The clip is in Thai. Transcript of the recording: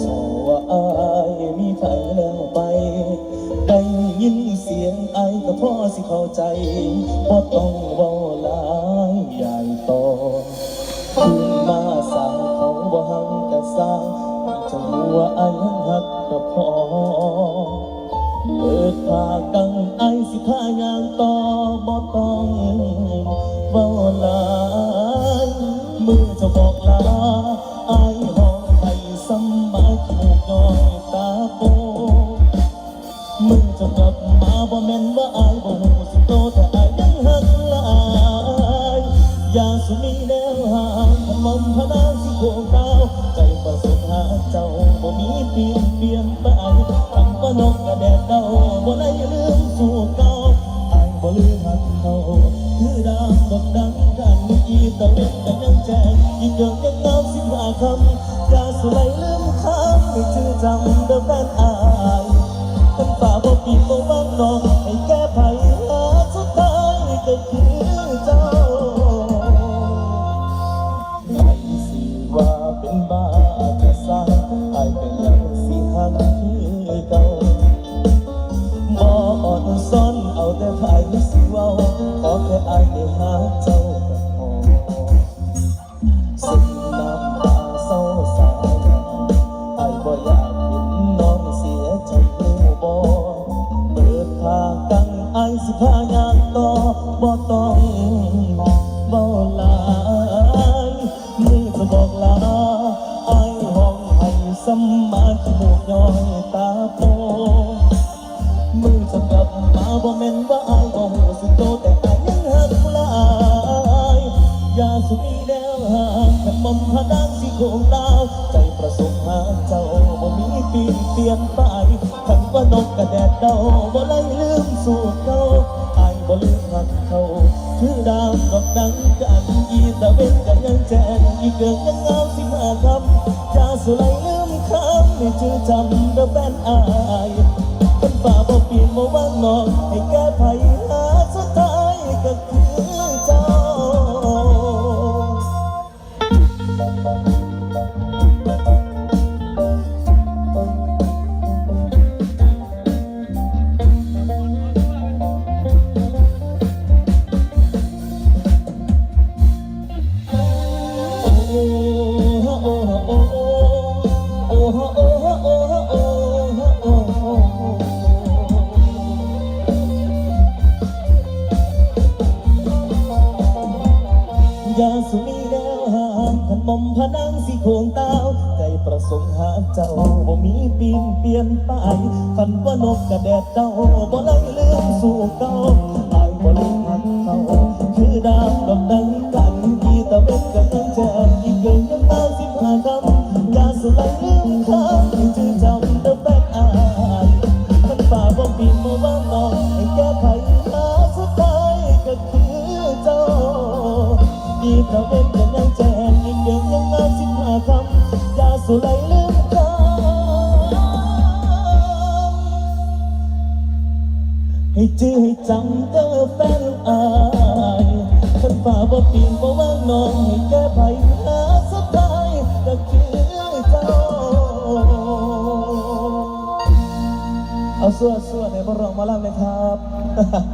สว่าอายมีไผแล้วไป ได้ยินเสียงไอาก็พ่อสิเข้าใจว่าต้องเว้าลายใหญ่โตขึ้นมาสร้างเขาบ่หังกะสร้างจะหัวไอายยังหักก็พอเปิดผากังไอาสิพายางต่อบ่ต้องเว้าลายเมื่อจะบอกลา มึงจะกลับมาบ่แม่นว่าอายบ่ฮู้สิโตแต่อายยังหักหลายอย่าสุมีแนวหางขมมพนางสิโคงดาวใจประสงหาเจ้าบ่มีเปลี่ยนเปลี่ยนไปคำว่านกกระแดดเดาบ่ได้ลืมสู่เก่าอายบ่ลืมหักเขาคือดาวดอกดังกันอีตะเวนกันยังแจ้งอีกเกินยังงามสิบห้าคำอย่าสุไลลืมคำไม่ชื่อจำเดิมแฟนอาย บ้าจะสร้างอายก็ยังสิหักคือเก่าบ่อ่อนซ้อนเอาแต่ไผสิเว้าขอแค่อายได้หาเจ้าก็พอสิ้นน้ำตาเศร้าสายอายบ่อยากเห็นน้องเสียใจหูบ่เปิดผ้ากังไอายสิพายางต่อบ่ต้อ อายบ่ฮู้สิโตแต่อายยังหักลายยาสุมีแนวหางขันมอมพาดางสิคงดาวใจประสงค์หาเจ้าบ่มีปีนเปลี่ยนไปขันว่านกกระแดดเดาบ่ไล่ลืมสู่เก่าอายบ่ลืมหักเขาคือดาวดอกดังกันอีตะเวนกันยังแจ้งอีเกิงยังเงาสิมาคำยาสุไหลลืมคำให้ชื่อจำเด้อแฟนอายคนฝ่าบ่เปลี่ยนบ่ว่างนอง 走。 สุมีแนวหางขันมอมพนังสิโคงดาใจประสงค์หาเจ้าบ่มีปีนเปลี่ยนไปคันว่านกกระแดดเจ้าบ่ไล่เลื่อมสู่เก่าอายบ่ลืมหักเขาคือดาวดอกดังกันกีตะเบ็ดกันยังแจกอีกเกินยังตาสิบห้าคำอย่าสุไลลืมคำที่ชื่อจำเดิมแบกอายมันฝ่าบ่ปีนบ่ว่างนอง กีตะเบ็ดกันยังแจกอีกเกินยังตาสิบห้าคำยาสุไลลืมคำให้จื้อให้จำเด้อแฟนอายคนฝ่าบ่ปีนบ่ว่างนองให้แก้ไขหาสุดท้ายก็คือเจ้าเอาส่วนส่วนในบรองมาล่ำเลยครับ